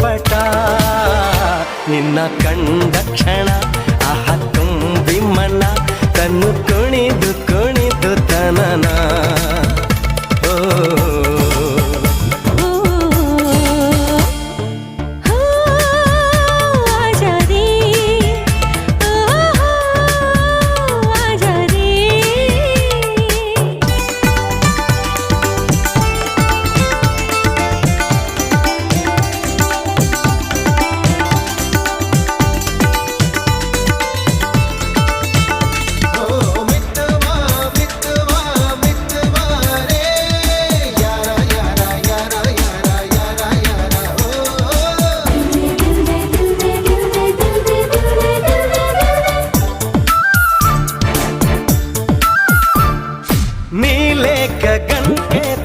ಪಟ ನಿನ್ನ ಕಂಡ ಕ್ಷಣ ಆಹ ತುಂಬಿ ಮನ ತನ್ನು गगन मेरा